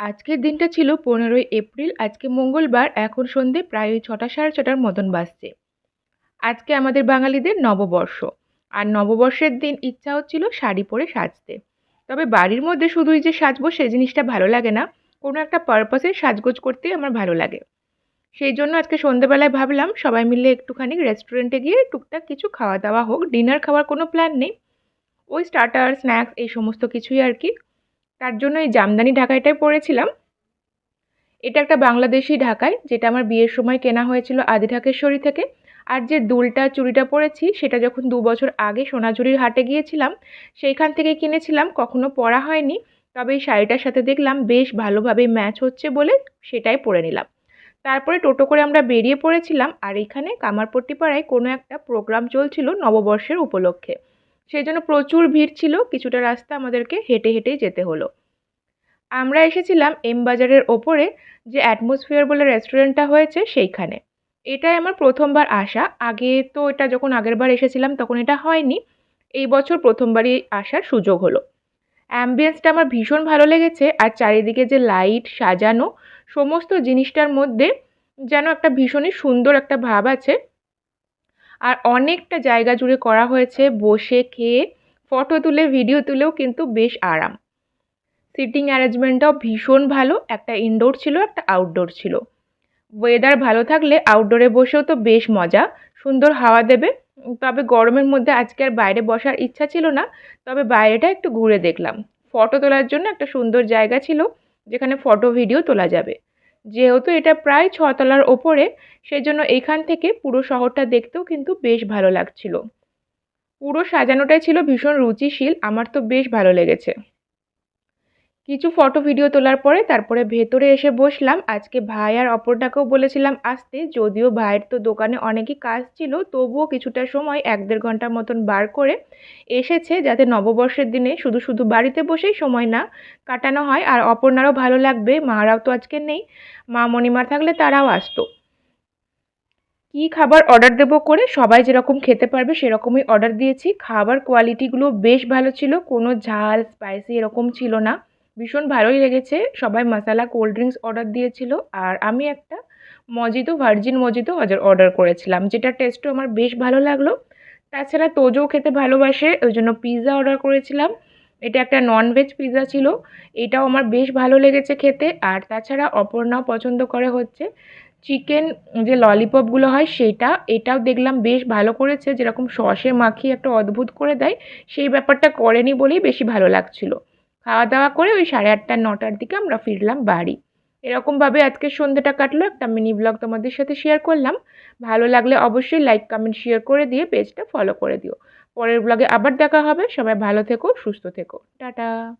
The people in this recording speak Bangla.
আজকের দিনটা ছিল পনেরোই এপ্রিল, আজকে মঙ্গলবার, এখন সন্ধে প্রায় ওই ছটা সাড়ে ছটার মতন বাজছে। আজকে আমাদের বাঙালিদের নববর্ষ, আর নববর্ষের দিন ইচ্ছা হচ্ছিল শাড়ি পরে সাজতে। তবে বাড়ির মধ্যে শুধুই যে সাজবো সে জিনিসটা ভালো লাগে না, কোনো একটা পারপাসে সাজগোজ করতেই আমার ভালো লাগে। সেই জন্য আজকে সন্ধেবেলায় ভাবলাম সবাই মিলে একটুখানি রেস্টুরেন্টে গিয়ে টুকটাক কিছু খাওয়া দাওয়া হোক ডিনার খাওয়ার কোনো প্ল্যান নেই। ওই স্টার্টার স্ন্যাক্স এই সমস্ত কিছুই আর কি। তার জন্য এই জামদানি ঢাকাইটাই পরেছিলাম। এটা একটা বাংলাদেশি ঢাকাই, যেটা আমার বিয়ের সময় কেনা হয়েছিল আদি ঢাকেশ্বরী থেকে। আর যে দুলটা, চুড়িটা পরেছি, সেটা যখন দু বছর আগে সোনাঝুরির হাটে গিয়েছিলাম, সেইখান থেকে কিনেছিলাম, কখনো পরা হয়নি। তবে এই শাড়িটার সাথে দেখলাম বেশ ভালোভাবে ম্যাচ হচ্ছে বলে সেটাই পরে নিলাম। তারপরে টোটো করে আমরা বেরিয়ে পড়েছিলাম, আর এখানে কামারপট্টি পাড়ায় কোনো একটা প্রোগ্রাম চলছিল নববর্ষের উপলক্ষে। সেই জন্য প্রচুর ভিড় ছিল, কিছুটা রাস্তা আমাদেরকে হেঁটে হেঁটেই যেতে হলো। আমরা এসেছিলাম এম বাজারের ওপরে যে অ্যাটমসফিয়ার বলে রেস্টুরেন্টটা হয়েছে সেইখানে। এটাই আমার প্রথমবার আসা। আগে তো এটা যখন আগের বার এসেছিলাম তখন এটা হয়নি। এই বছর প্রথমবারই আসার সুযোগ হলো। অ্যাম্বিয়েন্সটা আমার ভীষণ ভালো লেগেছে আর চারিদিকে যে লাইট সাজানো, সমস্ত জিনিসটার মধ্যে যেন একটা ভীষণই সুন্দর একটা ভাব আছে। আর অনেকটা জায়গা জুড়ে করা হয়েছে বসে, খেয়ে ফটো তুলে ভিডিও তুলেও কিন্তু বেশ আরাম। সিটিং অ্যারেঞ্জমেন্টটাও ভীষণ ভালো, একটা ইনডোর ছিল, একটা আউটডোর ছিল। ওয়েদার ভালো থাকলে আউটডোরে বসেও তো বেশ মজা, সুন্দর হাওয়া দেবে। তবে গরমের মধ্যে আজকে আর বাইরে বসার ইচ্ছা ছিল না, তবে বাইরেটা একটু ঘুরে দেখলাম। ফটো তোলার জন্য একটা সুন্দর জায়গা ছিল, যেখানে ফটো ভিডিও তোলা যাবে। যেহেতু এটা প্রায় ছতলার ওপরে, সেজন্য এখান থেকে পুরো শহরটা দেখতেও কিন্তু বেশ ভালো লাগছিল। পুরো সাজানোটাই ছিল ভীষণ রুচিশীল, আমার তো বেশ ভালো লেগেছে। কিছু ফটো ভিডিও তোলার পরে তারপরে ভেতরে এসে বসলাম। আজকে ভাই আর অপরটাকেও বলেছিলাম আসতে। যদিও ভাইয়ের তো দোকানে অনেকই কাজ ছিল, তবুও কিছুটা সময় এক দেড় ঘণ্টার মতন বার করে এসেছে যাতে নববর্ষের দিনে শুধু শুধু বাড়িতে বসেই সময় না কাটানো হয়। আর অপর্ণারও ভালো লাগবে, মারাও তো আজকে নেই। মা মণিমার থাকলে তারাও আসতো। কী খাবার অর্ডার দেবো করে? সবাই যেরকম খেতে পারবে সেরকমই অর্ডার দিয়েছি। খাবার কোয়ালিটিগুলো বেশ ভালো ছিল, কোনো ঝাল স্পাইসি এরকম ছিল না। ভীষণ ভালোই লেগেছে। সবাই মশালা কোল্ড ড্রিঙ্কস অর্ডার দিয়েছিল আর আমি একটা মজিতো ভার্জিন মজিতো অর্ডার করেছিলাম, যেটা টেস্টও আমার বেশ ভালো লাগল। তাছাড়া তোজও খেতে ভালোবাসে ওই জন্য পিৎজা অর্ডার করেছিলাম। এটা একটা ননভেজ পিৎজা ছিল, এটাও আমার বেশ ভালো লেগেছে খেতে। আর তাছাড়া অপর্ণাও পছন্দ করে হচ্ছে। চিকেন যে ললিপপগুলো হয় সেটা, এটাও দেখলাম বেশ ভালো করেছে। যেরকম সসে মাখিয়ে একটা অদ্ভুত করে দেয়, সেই ব্যাপারটা করেনি বলেই বেশি ভালো লাগছিল। খাওয়া দাওয়া করে ওই সাড়ে আটটা, নটার দিকে আমরা ফিরলাম বাড়ি। এরকমভাবে আজকে সন্ধ্যাটা কাটলো, একটা মিনি ব্লগ তোমাদের সাথে শেয়ার করলাম। ভালো লাগলে অবশ্যই লাইক কমেন্ট শেয়ার করে দিয়ে পেজটা ফলো করে দিও। পরের ব্লগে আবার দেখা হবে। সবাই ভালো থেকো, সুস্থ থেকো। টাটা।